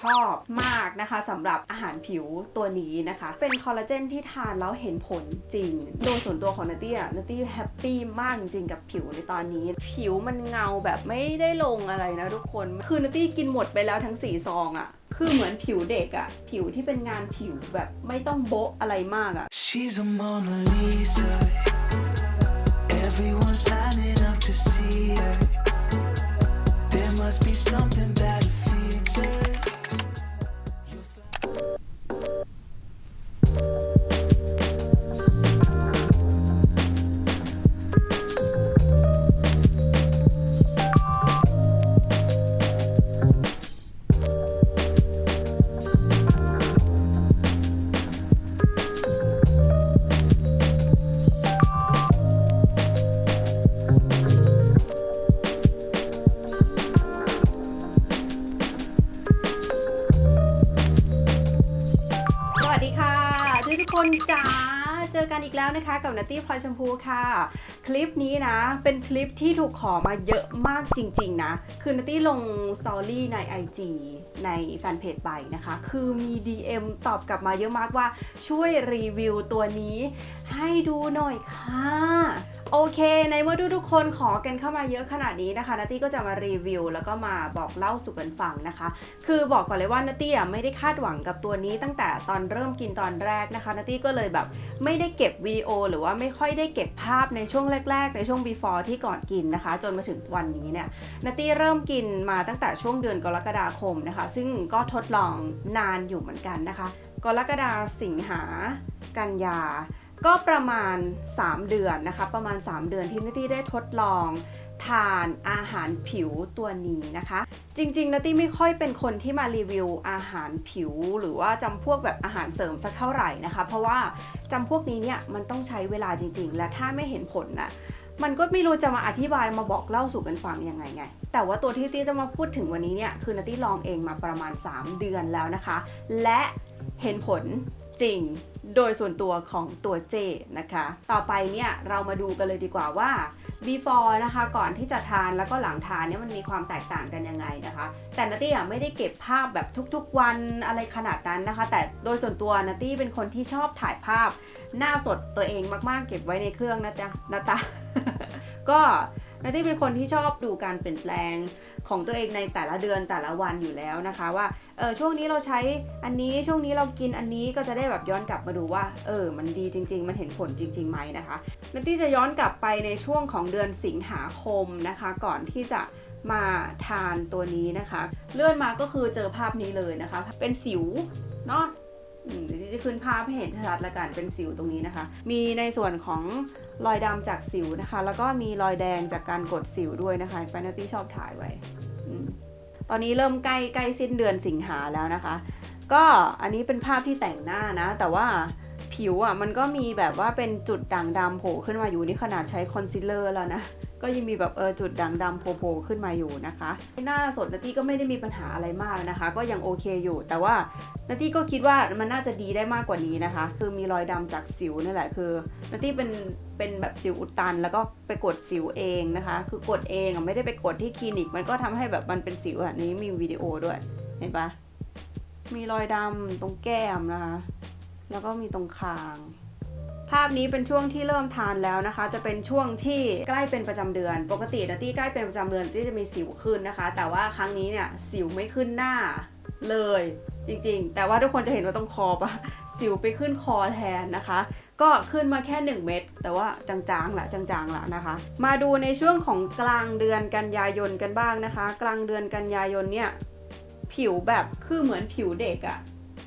ชอบมากนะคะสำหรับอาหารผิวตัวนี้นะคะ เป็นคอลลาเจนที่ทานแล้วเห็นผลจริง โดยส่วนตัวของนัตตี้อะนัตตี้แฮปปี้มากจริงๆกับผิวในตอนนี้ ผิวมันเงาแบบไม่ได้ลงอะไรนะทุกคน คือนัตตี้กินหมดไปแล้วทั้งสี่ซองอะคือเหมือนผิวเด็กอะผิวที่เป็นงานผิวแบบไม่ต้องโบ๊ะอะไรมากอะ She's a Mona Lisa. Everyone's lining up to see her. There must be something about คนจ๋าเจอกันอีกแล้วนะคะกับนัตตี้พลอยชมพูค่ะ คลิปนี้นะ เป็นคลิปที่ถูกขอมาเยอะมากจริง ๆ นะ คือนัตตี้ลงสตอรี่ใน IG ในแฟนเพจไปนะคะ คือมี DM ตอบกลับมาเยอะมากว่าช่วยรีวิวตัวนี้ ให้ดูหน่อยค่ะโอเค ในเมื่อทุกๆคนขอกันเข้ามาเยอะขนาดนี้นะคะนัตตี้ก็จะมารีวิว แล้วก็มาบอกเล่าสู่กันฟังนะคะ คือบอกก่อนเลยว่านัตตี้อะไม่ได้คาดหวังกับตัวนี้ตั้งแต่ตอนเริ่มกินตอนแรกนะคะนัตตี้ก็เลยแบบไม่ได้เก็บวีดีโอ หรือว่าไม่ค่อยได้เก็บภาพในช่วงแรก ๆ ในช่วง before ที่ก่อนกินนะคะ จนมาถึงวันนี้เนี่ยนัตตี้เริ่มกินมาตั้งแต่ช่วงเดือนกรกฎาคมนะคะซึ่งก็ทดลองนานอยู่เหมือนกันนะคะ กรกฎาสิงหากันยา ก็ประมาณ 3 เดือนนะคะ ประมาณ 3 เดือนที่นตี้ได้ทดลองทานอาหารผิวตัวนี้นะคะ จริงๆนัตตี้ไม่ค่อยเป็นคนที่มารีวิวอาหารผิว หรือว่าจำพวกแบบอาหารเสริมสักเท่าไหร่นะคะ เพราะว่าจำพวกนี้เนี่ยมันต้องใช้เวลาจริง ๆ และถ้าไม่เห็นผลน่ะ มันก็ไม่รู้จะมาอธิบายมาบอกเล่าสู่กันฟังยังไงไง แต่ว่าตัวที่ตี้จะมาพูดถึงวันนี้เนี่ยคือนัตตี้ลองเองมาประมาณ 3 เดือนแล้วนะคะ และเห็นผลจริงโดยส่วนตัวของตัวเจนะคะ ต่อไปเนี่ยเรามาดูกันเลยดีกว่าว่า before นะคะก่อนที่จะทานแล้วก็หลังทานเนี่ยมันมีความแตกต่างกันยังไงนะคะ แต่นัตตี้ไม่ได้เก็บภาพแบบทุกๆวันอะไรขนาดนั้นนะคะ แต่โดยส่วนตัวนัตตี้เป็นคนที่ชอบถ่ายภาพหน้าสดตัวเองมากๆ เก็บไว้ในเครื่องนะจ๊ะนะตา ก็นัตตี้เป็นคนที่ชอบดูการเปลี่ยนแปลงของตัวเองในแต่ละเดือนแต่ละวันอยู่แล้วนะคะว่าเออช่วงนี้เราใช้อันนี้ช่วงนี้เรากินอันนี้ก็จะได้แบบย้อนกลับมาดูว่าเออมันดีจริง ๆ มันเห็นผลจริงๆไหมนะคะนัตตี้จะย้อนกลับไปในช่วงของเดือนสิงหาคมนะคะ ก่อนที่จะมาทานตัวนี้นะคะ เลื่อนมาก็คือเจอภาพนี้เลยนะคะ เป็นสิวเนาะอืมเดี๋ยวจะขึ้นภาพให้เห็นชัดๆละกันเป็นสิวตรงนี้นะคะ มีในส่วนของรอยดำจากสิวนะคะ แล้วก็มีรอยแดงจากการกดสิวด้วยนะคะแฟนตี้ชอบถ่ายไว้ ตอนนี้เริ่มใกล้ใกล้สิ้นเดือนสิงหาแล้วนะคะ ก็อันนี้เป็นภาพที่แต่งหน้านะ แต่ว่าผิวอะมันก็มีแบบว่าเป็นจุดด่างดำโผล่ขึ้นมาอยู่นี่ขนาดใช้คอนซีลเลอร์แล้วนะ ก็ยังมีแบบเออจุดด่างดำโผล่ขึ้นมาอยู่นะคะหน้าสดนัตตี้ก็ไม่ได้มีปัญหาอะไรมากนะคะ ก็ยังโอเคอยู่ แต่ว่านัตตี้ก็คิดว่ามันน่าจะดีได้มากกว่านี้นะคะ คือมีรอยดำจากสิวนี่แหละคือนัตตี้เป็นเป็นแบบสิวอุดตัน แล้วก็ไปกดสิวเองนะคะ คือกดเองไม่ได้ไปกดที่คลินิก มันก็ทำให้แบบมันเป็นสิวอะนี้มีวิดีโอด้วยเห็นปะมีรอยดำตรงแก้มนะคะ แล้วก็มีตรงคาง ภาพนี้เป็นช่วงที่เริ่มทานแล้วนะคะ จะเป็นช่วงที่ใกล้เป็นประจำเดือน ปกตินะตี้ใกล้เป็นประจำเดือนที่จะมีสิวขึ้นนะคะ แต่ว่าครั้งนี้เนี่ยสิวไม่ขึ้นหน้าเลยจริงๆ แต่ว่าทุกคนจะเห็นว่าตรงคอปะสิวไปขึ้นคอแทนนะคะ ก็ขึ้นมาแค่ 1 เม็ดแต่ว่าจางๆละจางๆละนะคะ มาดูในช่วงของกลางเดือนกันยายนกันบ้างนะคะ กลางเดือนกันยายนเนี่ยผิวแบบคือเหมือนผิวเด็กอะ่ะ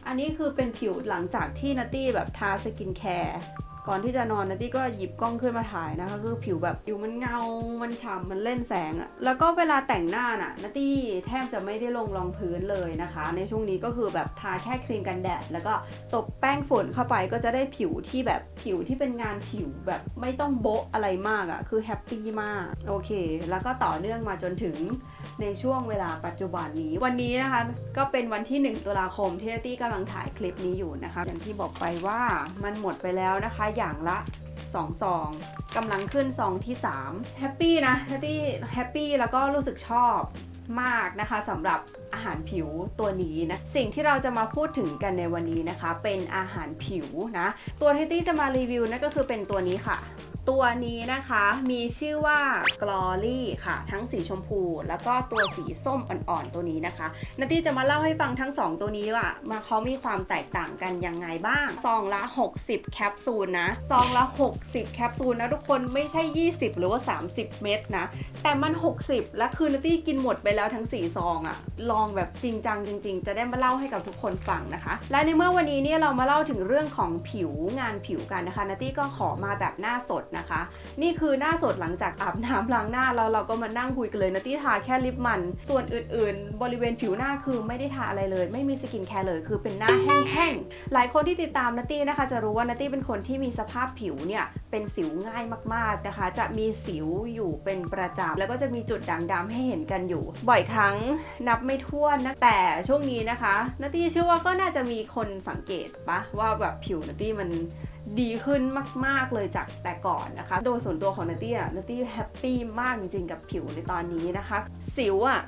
อันนี้คือเป็นผิวหลังจากที่นัตตี้แบบทาสกินแคร์ ก่อนที่จะนอนนัตตี้ก็หยิบกล้องขึ้นมาถ่ายนะคะ คือผิวแบบผิวมันเงา มันฉ่ำมันเล่นแสงอะแล้วก็เวลาแต่งหน้าน่ะนัตตี้แทบจะไม่ได้ลงรองพื้นเลยนะคะ ในช่วงนี้ก็คือแบบทาแค่ครีมกันแดด แล้วก็ตบแป้งฝุ่นเข้าไปก็จะได้ผิวที่แบบผิวที่เป็นงานผิวแบบไม่ต้องโบ๊ะอะไรมากอะคือแฮปปี้มาก โอเค แล้วก็ต่อเนื่องมาจนถึงในช่วงเวลาปัจจุบันนี้ วันนี้นะคะก็เป็นวันที่ 1 ตุลาคมที่นัตตี้กำลังถ่ายคลิปนี้อยู่นะคะอย่างที่บอกไปว่ามันหมดไปแล้วนะคะอย่างละ2ซองกำลังขึ้นซองที่3แฮปปี้นะนัตตี้แฮปปี้แล้วก็รู้สึกชอบมากนะคะสำหรับอาหารผิวตัวนี้นะสิ่งที่เราจะมาพูดถึงกันในวันนี้นะคะ เป็นอาหารผิวนะ ตัวที่ตี้จะมารีวิวนั่นก็คือเป็นตัวนี้ค่ะ ตัวนี้นะคะมีชื่อว่า Glory ค่ะ ทั้งสีชมพู แล้วก็ตัวสีส้มอ่อนๆตัวนี้นะคะนาตี้จะมาเล่าให้ฟังทั้ง 2 ตัวนี้ว่ามาเขามีความแตกต่างกันยังไงบ้างซองละ 60 แคปซูลนะซองละ 60 แคปซูลนะทุกคนไม่ใช่ 20 หรือว่า 30 เม็ดนะ แต่มัน 60 และคือนาตี้กินหมดไปแล้วทั้ง 4 ซองอะลองแบบจริงจังจริง ๆ จะได้มาเล่าให้กับทุกคนฟังนะคะ และในเมื่อวันนี้เนี่ยเรามาเล่าถึงเรื่องของผิวงานผิวกันนะคะนาตี้ก็ขอมาแบบหน้าสดนะคะ นี่คือหน้าสดหลังจากอาบน้ำล้างหน้าแล้วเราก็มานั่งคุยกันเลยนาตี้ทาแค่ลิปมัน ส่วนอื่นๆ บริเวณผิวหน้าคือไม่ได้ทาอะไรเลย ไม่มีสกินแคร์เลย คือเป็นหน้าแห้งๆ หลายคนที่ติดตามนาตี้นะคะ จะรู้ว่านาตี้เป็นคนที่มีสภาพผิวเนี่ยเป็นสิวง่ายมากๆนะคะ จะมีสิวอยู่เป็นประจำแล้วก็จะมีจุดด่างดำให้เห็นกันอยู่ บ่อยครั้งนับไม่ถ้วนนะแต่ช่วงนี้นะคะนาตี้เชื่อว่าก็น่าจะมีคนสังเกตปะว่าแบบผิวนาตี้มัน ดีขึ้นมาก ๆ เลยจากแต่ก่อนนะคะ โดยส่วนตัวของนัตตี้อะนัตตี้แฮปปี้มากจริงๆกับผิวในตอนนี้นะคะ สิวอะ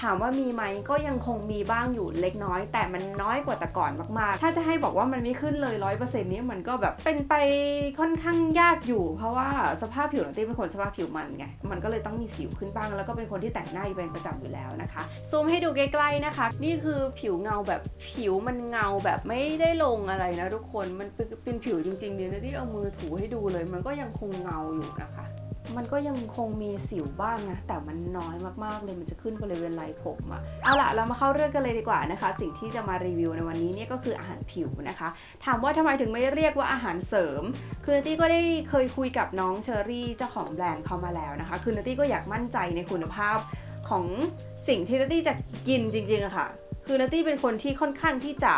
ถามว่ามีไหมก็ยังคงมีบ้างอยู่เล็กน้อย แต่มันน้อยกว่าแต่ก่อนมากๆ ถ้าจะให้บอกว่ามันไม่ขึ้นเลยร้อยเปอร์เซ็นต์นี้มันก็แบบเป็นไปค่อนข้างยากอยู่ เพราะว่าสภาพผิวนัตตี้เป็นคนสภาพผิวมันไงมันก็เลยต้องมีสิวขึ้นบ้าง แล้วก็เป็นคนที่แต่งหน้าอยู่เป็นประจำอยู่แล้วนะคะซูมให้ดูใกล้ๆนะคะ นี่คือผิวเงาแบบผิวมันเงาแบบไม่ได้ลงอะไรนะทุกคนมันเป็นผิวจริงๆเดี๋ยวนะที่เอามือถูให้ดูเลย มันก็ยังคงเงาอยู่นะคะ มันก็ยังคงมีสิวบ้างนะ แต่มันน้อยมากๆเลยมันจะขึ้นบริเวณไหล่ผมอะเอาล่ะเรามาเข้าเรื่องกันเลยดีกว่านะคะ สิ่งที่จะมารีวิวในวันนี้เนี่ยก็คืออาหารผิวนะคะ ถามว่าทำไมถึงไม่เรียกว่าอาหารเสริม คือนาตี้ก็ได้เคยคุยกับน้องเชอรี่เจ้าของแบรนด์เขามาแล้วนะคะ คือนาตี้ก็อยากมั่นใจในคุณภาพของสิ่งที่นาตี้จะกินจริงๆอะค่ะ คือนาตี้เป็นคนที่ค่อนข้างที่จะ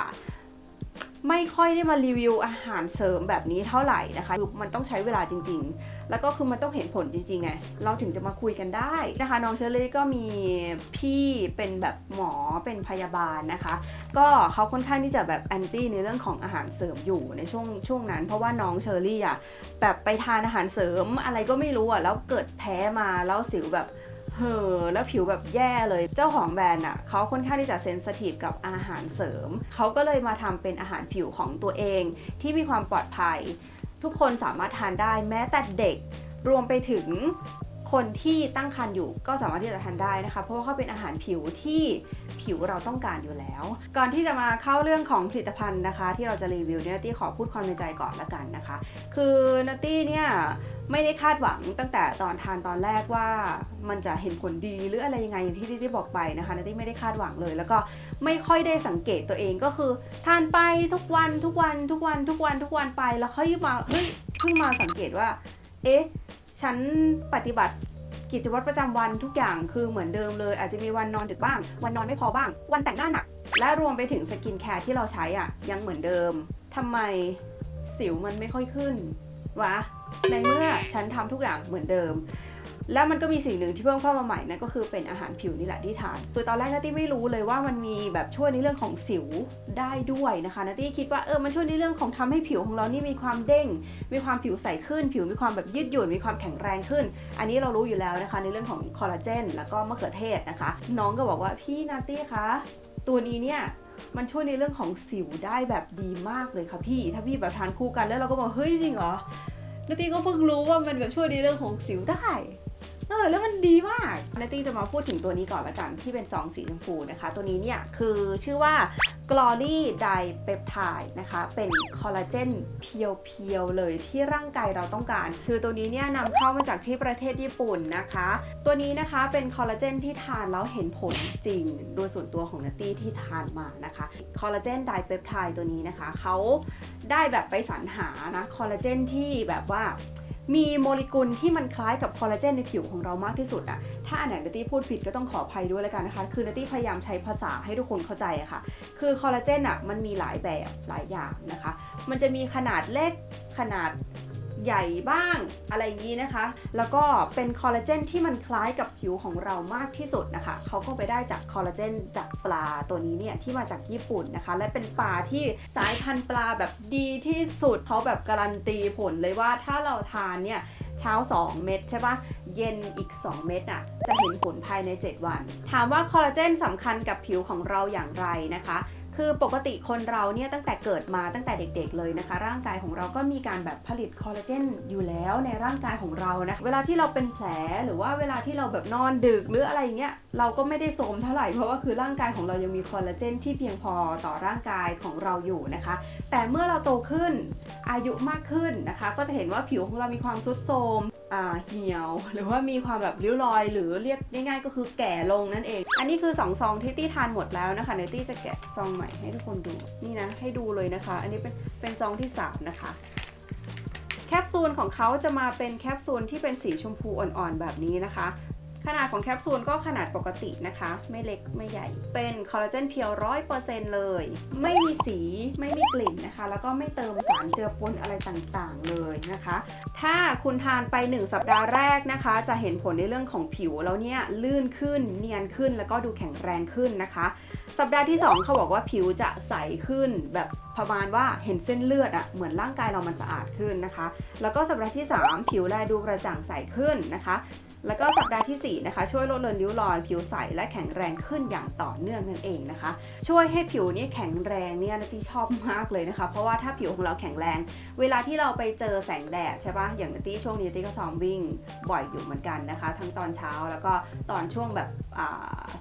ไม่ค่อยได้มารีวิวอาหารเสริมแบบนี้เท่าไหร่นะคะมันต้องใช้เวลาจริง ๆ แล้วก็คือมันต้องเห็นผลจริงๆไงเราถึงจะมาคุยกันได้นะคะ น้องเชอรี่ก็มีพี่เป็นแบบหมอเป็นพยาบาลนะคะ ก็เขาค่อนข้างที่จะแบบแอนตี้ในเรื่องของอาหารเสริมอยู่ในช่วงช่วงนั้น เพราะว่าน้องเชอรี่อะแบบไปทานอาหารเสริมอะไรก็ไม่รู้อะแล้วเกิดแพ้มาแล้วสิวแบบ เห่อแล้วผิวแบบแย่เลย เจ้าของแบรนด์อะเขาค่อนข้างที่จะเซนสทีฟกับอาหารเสริม เขาก็เลยมาทำเป็นอาหารผิวของตัวเอง ที่มีความปลอดภัย ทุกคนสามารถทานได้แม้แต่เด็ก รวมไปถึงคนที่ตั้งครรภ์อยู่ก็สามารถที่จะทานได้นะคะ เพราะว่าเขาเป็นอาหารผิวที่ผิวเราต้องการอยู่แล้ว ก่อนที่จะมาเข้าเรื่องของผลิตภัณฑ์นะคะ ที่เราจะรีวิวเนี่ยนัตตี้ขอพูดความในใจก่อนละกันนะคะ คือนัตตี้เนี่ย ไม่ได้คาดหวังตั้งแต่ตอนทานตอนแรกว่ามันจะเห็นผลดีหรืออะไรยังไงอย่างที่ที่บอกไปนะคะนัตตี้ไม่ได้คาดหวังเลย แล้วก็ไม่ค่อยได้สังเกตตัวเองก็คือ ทานไปทุกวันทุกวันทุกวันทุกวันทุกวันไปแล้วค่อยมาเฮ้ยเพิ่งมาสังเกตว่า เอ๊ะฉันปฏิบัติกิจวัตรประจำวันทุกอย่างคือเหมือนเดิมเลย อาจจะมีวันนอนดึกบ้าง วันนอนไม่พอบ้าง วันแต่งหน้าหนัก และรวมไปถึงสกินแคร์ที่เราใช้อะยังเหมือนเดิมทำไมสิวมันไม่ค่อยขึ้นวะ ในเมื่อฉันทำทุกอย่างเหมือนเดิม แล้วมันก็มีสิ่งหนึ่งที่เพิ่มเข้ามาใหม่นั่นก็คือเป็นอาหารผิวนี่แหละที่ทานคือตอนแรกนัตตี้ไม่รู้เลยว่ามันมีแบบช่วยในเรื่องของสิวได้ด้วยนะคะนัตตี้คิดว่าเออมันช่วยในเรื่องของทำให้ผิวของเรานี่มีความเด้ง มีความผิวใสขึ้น ผิวมีความแบบยืดหยุ่นมีความแข็งแรงขึ้น อันนี้เรารู้อยู่แล้วนะคะในเรื่องของคอลลาเจนแล้วก็มะเขือเทศนะคะ น้องก็บอกว่าพี่นาตี้คะตัวนี้เนี่ยมันช่วยในเรื่องของสิวได้แบบดีมากเลยค่ะพี่ ถ้าพี่แบบทานคู่กันแล้วเราก็บอกเฮ้ยจริงเหรอ นาตีก็เพิ่งรู้ว่ามันแบบช่วยในเรื่องของสิวได้ เออแล้วมันดีมากนาตี้จะมาพูดถึงตัวนี้ก่อนละกันที่เป็นซองสีชมพูนะคะ ตัวนี้เนี่ยคือชื่อว่า Glory Dipeptide นะคะ เป็นคอลลาเจนเพียวๆเลยที่ร่างกายเราต้องการ คือตัวนี้เนี่ยนำเข้ามาจากที่ประเทศญี่ปุ่นนะคะ ตัวนี้นะคะเป็นคอลลาเจนที่ทานแล้วเห็นผลจริง โดยส่วนตัวของนัตตี้ที่ทานมานะคะคอลลาเจนไดเปปไทด์ตัวนี้นะคะเขาได้แบบไปสรรหานะคอลลาเจนที่แบบว่า มีโมเลกุลที่มันคล้ายกับคอลลาเจนในผิวของเรามากที่สุดอะถ้าอันไหนนัตตี้พูดผิดก็ต้องขออภัยด้วยแล้วกันนะคะ คือนัตตี้พยายามใช้ภาษาให้ทุกคนเข้าใจอะค่ะ คือคอลลาเจนอะมันมีหลายแบบหลายอย่างนะคะ มันจะมีขนาดเล็กขนาด ใหญ่บ้างอะไรอย่างนี้นะคะ แล้วก็เป็นคอลลาเจนที่มันคล้ายกับผิวของเรามากที่สุดนะคะเขาก็ไปได้จากคอลลาเจนจากปลาตัวนี้เนี่ยที่มาจากญี่ปุ่นนะคะ และเป็นปลาที่สายพันธุ์ปลาแบบดีที่สุดเขาแบบการันตีผลเลยว่าถ้าเราทานเนี่ยเช้า 2 เม็ดใช่ปะเย็นอีก 2 เม็ดอะ จะเห็นผลภายใน 7 วัน ถามว่าคอลลาเจนสำคัญกับผิวของเราอย่างไรนะคะ คือปกติคนเราเนี่ยตั้งแต่เกิดมาตั้งแต่เด็กๆเลยนะคะ ร่างกายของเราก็มีการแบบผลิตคอลลาเจนอยู่แล้วในร่างกายของเรานะเวลาที่เราเป็นแผลหรือว่าเวลาที่เราแบบนอนดึกหรืออะไรเงี้ยเราก็ไม่ได้โทมเท่าไหร่เพราะว่าคือร่างกายของเรายังมีคอลลาเจนที่เพียงพอต่อร่างกายของเราอยู่นะคะ แต่เมื่อเราโตขึ้นอายุมากขึ้นนะคะ ก็จะเห็นว่าผิวของเรามีความทรุดโทรมอ่าเหี่ยว หรือว่ามีความแบบริ้วรอย หรือเรียกง่ายๆ ก็คือแก่ลงนั่นเอง อันนี้คือ2ซองที่ตี้ทานหมดแล้วนะคะเนตี้จะแกะซองใหม่ให้ทุกคนดูนี่นะให้ดูเลยนะคะ อันนี้เป็นเป็นซองที่สามนะคะ แคปซูลของเขาจะมาเป็นแคปซูลที่เป็นสีชมพูอ่อนๆแบบนี้นะคะ ขนาดของแคปซูลก็ขนาดปกตินะคะ ไม่เล็กไม่ใหญ่ เป็นคอลลาเจนเพียวร้อยเปอร์เซ็นต์เลย ไม่มีสีไม่มีกลิ่นนะคะ แล้วก็ไม่เติมสารเจือปนอะไรต่างๆเลยนะคะ ถ้าคุณทานไป 1 สัปดาห์แรกนะคะ จะเห็นผลในเรื่องของผิวแล้วเนี่ยลื่นขึ้นเนียนขึ้นแล้วก็ดูแข็งแรงขึ้นนะคะ สัปดาห์ที่ 2 เขาบอกว่าผิวจะใสขึ้นแบบประมาณว่าเห็นเส้นเลือดอะเหมือนร่างกายเรามันสะอาดขึ้นนะคะ แล้วก็สัปดาห์ที่ 3 ผิวแลดูกระจ่างใสขึ้นนะคะ แล้วก็สัปดาห์ทีสี่ 4 นะคะ ช่วยลดเลือนริ้วรอยผิวใสและแข็งแรงขึ้นอย่างต่อเนื่องนั่นเองนะคะ ช่วยให้ผิวนี่แข็งแรงเนี่ยนทีชอบมากเลยนะคะ เพราะว่าถ้าผิวของเราแข็งแรง เวลาที่เราไปเจอแสงแดดใช่ปะอย่างนาทีช่วงนี้นาทีก็ซ้อมวิ่งบ่อยอยู่เหมือนกันนะคะ ทั้งตอนเช้าแล้วก็ตอนช่วงแบบ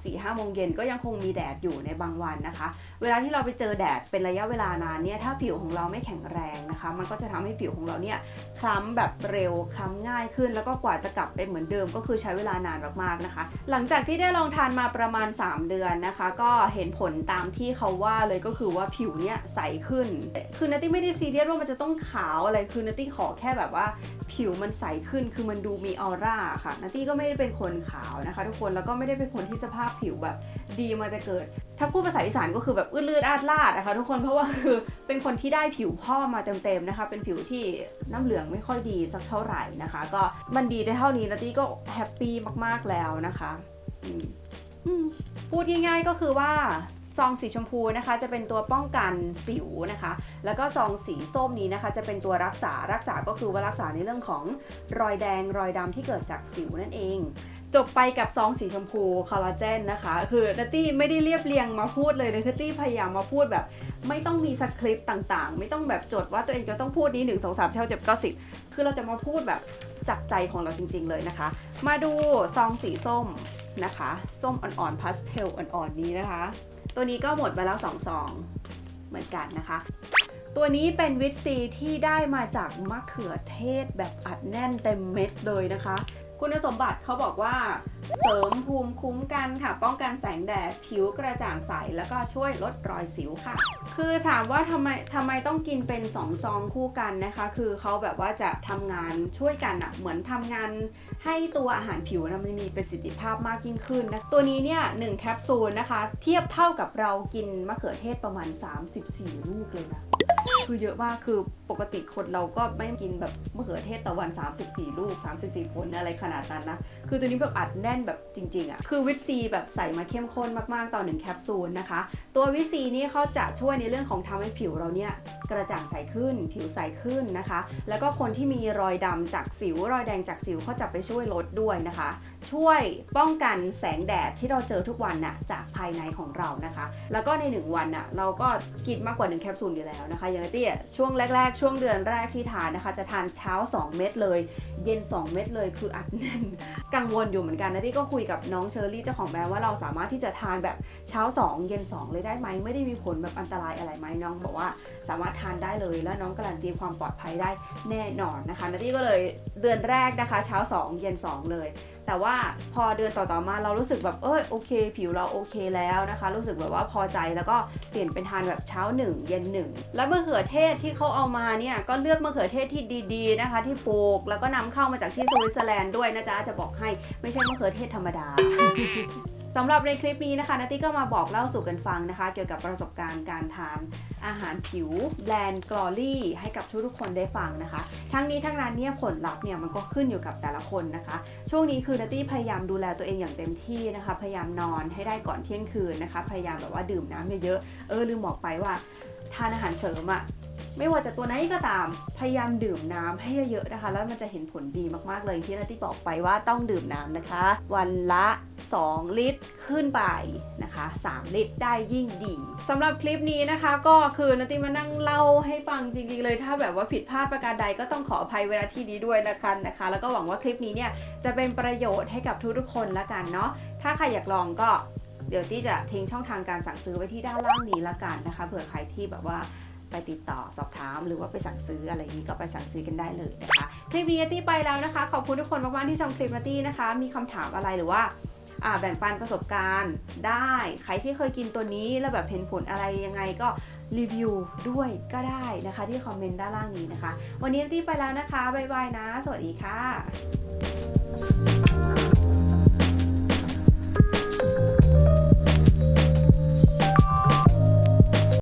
สี่ห้าโมงเย็นก็ยังคงมีแดดอยู่ในบางวันนะคะ เวลาที่เราไปเจอแดดเป็นระยะเวลานานเนี่ยถ้าผิวของเราไม่แข็งแรงนะคะ มันก็จะทำให้ผิวของเราเนี่ยคล้ำแบบเร็วคล้ำง่ายขึ้น แล้วก็กว่าจะกลับไปเหมือนเดิมก็คือใช้เวลานานมากๆนะคะ หลังจากที่ได้ลองทานมาประมาณ 3 เดือนนะคะ ก็เห็นผลตามที่เขาว่าเลยก็คือว่าผิวเนี่ยใสขึ้น คือนัตตี้ไม่ได้ซีเรียสว่ามันจะต้องขาวอะไรคือนัตตี้ขอแค่แบบว่าผิวมันใสขึ้นคือมันดูมีออร่าค่ะนัตตี้ก็ไม่ได้เป็นคนขาวนะคะ ทุกคนแล้วก็ไม่ได้เป็นคนที่สภาพผิวแบบดีมาแต่เกิดถ้าพูดภาษาอีสานก็คือแบบอื้อลืดอาดลาดนะคะทุกคนเพราะว่าคือเป็นคนที่ได้ผิวพ่อมาเต็มๆนะคะ เป็นผิวที่น้ำเหลืองไม่ค่อยดีสักเท่าไหร่นะคะ ก็มันดีได้เท่านี้นะตี้ก็แฮปปี้มากๆแล้วนะคะพูดง่ายๆก็คือว่า ซองสีชมพูนะคะจะเป็นตัวป้องกันสิวนะคะ แล้วก็ซองสีส้มนี้นะคะ จะเป็นตัวรักษารักษาก็คือว่ารักษาในเรื่องของรอยแดงรอยดำที่เกิดจากสิวนั่นเอง จบไปกับซองสีชมพูคอลลาเจนนะคะ คือนัตตี้ไม่ได้เรียบเรียงมาพูดเลยนะนัตตี้พยายามมาพูดแบบไม่ต้องมีสคริปต์ต่างๆ ไม่ต้องแบบจดว่าตัวเองจะต้องพูดนี้หนึ่งสองสามเจ็ดเก้าสิบคือเราจะมาพูดแบบจากใจของเราจริง ๆ เลยนะคะ มาดูซองสีส้มนะคะ ส้มอ่อนๆพาสเทลอ่อนๆนี้นะคะ ตัวนี้ก็หมดไปแล้วสองซองเหมือนกันนะคะ ตัวนี้เป็นวิตซีที่ได้มาจากมะเขือเทศแบบอัดแน่นเต็มเม็ดเลยนะคะ คุณสมบัติเขาบอกว่า เสริมภูมิคุ้มกันค่ะ ป้องกันแสงแดด ผิวกระจ่างใส แล้วก็ช่วยลดรอยสิวค่ะ คือถามว่าทำไมทำไมต้องกินเป็น 2 ซองคู่กันนะคะ คือเขาแบบว่าจะทำงานช่วยกันอะเหมือนทำงานให้ตัวอาหารผิวนะมันมีประสิทธิภาพมากยิ่งขึ้นนะ ตัวนี้เนี่ยหนึ่งแคปซูลนะคะ เทียบเท่ากับเรากินมะเขือเทศประมาณ 34 ลูกเลยนะ คือเยอะมากคือปกติคนเราก็ไม่กินแบบมะเขือเทศต่อวัน 34 ลูก 34 ผลอะไรขนาดนั้นนะ คือตัวนี้แบบอัดแน่นแบบจริง ๆอะ่ะ คือวิตซีแบบใส่มาเข้มข้นมากๆ ต่อหนึ่งแคปซูลนะคะ ตัววิตซีนี่เขาจะช่วยในเรื่องของทำให้ผิวเราเนี่ยกระจ่างใสขึ้น ผิวใสขึ้นนะคะ แล้วก็คนที่มีรอยดำจากสิว รอยแดงจากสิวเขาจะไปช่วยลดด้วยนะคะ ช่วยป้องกันแสงแดดที่เราเจอทุกวันน่ะจากภายในของเรานะคะ แล้วก็ใน 1 วันน่ะเราก็กินมากกว่า 1 แคปซูลอยู่แล้วนะคะอย่างเตี้ยช่วงแรก ๆ ช่วงเดือนแรกที่ทานนะคะ จะทานเช้า 2 เม็ดเลย เย็น 2 เม็ดเลยคืออัดแน่นกังวลอยู่เหมือนกันนะที่ก็คุยกับน้องเชอรี่เจ้าของแบรนด์ว่าเราสามารถที่จะทานแบบเช้า 2 เย็น 2 เลยได้ไหมไม่ได้มีผลแบบอันตรายอะไรไหมน้องบอกว่าสามารถทานได้เลย แล้วน้องการันตีความปลอดภัยได้แน่นอนนะคะนาตี้ก็เลยเดือนแรกนะคะ เช้า 2 เย็น 2 เลย แต่ว่าพอเดือนต่อๆมาเรารู้สึกแบบเออโอเค ผิวเราโอเคแล้วนะคะ รู้สึกแบบว่าพอใจแล้วก็เปลี่ยนเป็นทานแบบเช้า 1 เย็น 1 แล้วมะเขือเทศที่เขาเอามาเนี่ยก็เลือกมะเขือเทศที่ดีๆนะคะ ที่ปลูกแล้วก็นำเข้ามาจากที่สวิตเซอร์แลนด์ด้วยนะจ๊ะจะบอกให้ไม่ใช่มะเขือเทศธรรมดา สำหรับในคลิปนี้นะคะนัตตี้ก็มาบอกเล่าสู่กันฟังนะคะ เกี่ยวกับประสบการณ์การทานอาหารผิวแบรนด์กลอรี่ให้กับทุกๆคนได้ฟังนะคะ ทั้งนี้ทั้งนั้นเนี่ยผลลัพธ์เนี่ยมันก็ขึ้นอยู่กับแต่ละคนนะคะ ช่วงนี้คือนัตตี้พยายามดูแลตัวเองอย่างเต็มที่นะคะ พยายามนอนให้ได้ก่อนเที่ยงคืนนะคะ พยายามแบบว่าดื่มน้ำเยอะๆเออลืมบอกไปว่าทานอาหารเสริมอะ ไม่ว่าจะตัวไหนก็ตามพยายามดื่มน้ำให้เยอะๆนะคะ แล้วมันจะเห็นผลดีมากๆเลยที่นัตตี้บอกไปว่าต้องดื่มน้ำนะคะ วันละ 2 ลิตรขึ้นไปนะคะ 3 ลิตรได้ยิ่งดีสำหรับคลิปนี้นะคะ ก็คือนัตตี้มานั่งเล่าให้ฟังจริงๆเลย ถ้าแบบว่าผิดพลาดประการใดก็ต้องขออภัยเวลาที่นี้ด้วยนะคะนะคะ แล้วก็หวังว่าคลิปนี้เนี่ยจะเป็นประโยชน์ให้กับทุกๆคนละกันเนาะถ้าใครอยากลองก็เดี๋ยวตี้จะทิ้งช่องทางการสั่งซื้อไว้ที่ด้านล่างนี้ละกันนะคะเผื่อใครที่แบบว่า ไปติดต่อสอบถาม หรือว่าไปสั่งซื้ออะไรนี้ก็ไปสั่งซื้อกันได้เลยนะคะ คลิปนี้ตี้ไปแล้วนะคะ ขอบคุณทุกคนมากๆที่ชมคลิปนัตตี้นะคะ มีคำถามอะไรหรือว่าแบ่งปันประสบการณ์ได้ ใครที่เคยกินตัวนี้แล้วแบบเห็นผลอะไรยังไงก็รีวิวด้วยก็ได้นะคะที่คอมเมนต์ด้านล่างนี้นะคะ วันนี้ตี้ไปแล้วนะคะ บ๊ายบายนะ สวัสดีค่ะ